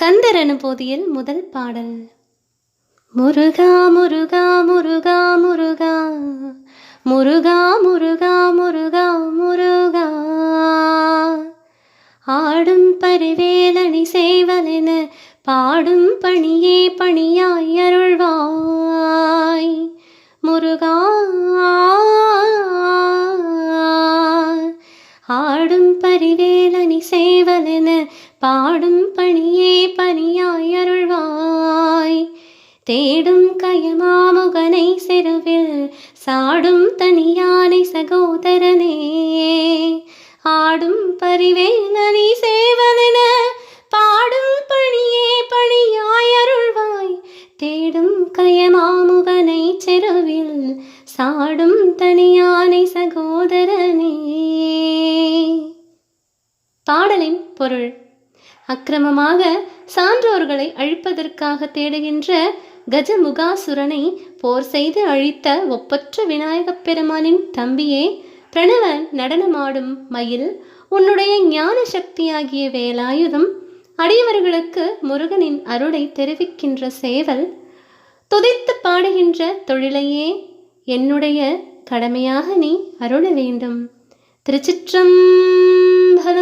கந்தர் அனுபூதியில் முதல் பாடல். முருகா முருகா முருகா முருகா முருகா முருகா முருகா முருகா. ஆடும் பரிவேலணி செய்வலென பாடும் பணியே பணியாய் அருள்வாய். முருகா ஆடும் பரிவேலணி செய்வலென பாடும் பணியே பணியாய் அருள்வாய் தேடும் கயமாமுகனை செருவில் சாடும் தனியானை சகோதரனே. ஆடும் பரிவேலனி சேவனென பாடும் பணியே பணியாய் அருள்வாய் தேடும் கயமாமுகனை செருவில் சாடும் தனியானை சகோதரனே. பாடலின் பொருள் அக்கிரமமாக சான்றோர்களை அழிப்பதற்காக தேடுகின்ற கஜமுகாசுரனை போர் செய்து அழித்த ஒப்பற்ற விநாயகப் பெருமானின் தம்பியே பிரணவ நடனமாடும் மயில் உன்னுடைய ஞான சக்தியாகிய வேலாயுதம் அடியவர்களுக்கு முருகனின் அருளை தெரிவிக்கின்ற சேவல் துதித்து பாடுகின்ற தொழிலையே என்னுடைய கடமையாக நீ அருள வேண்டும். திருச்சிற்றம்பலம்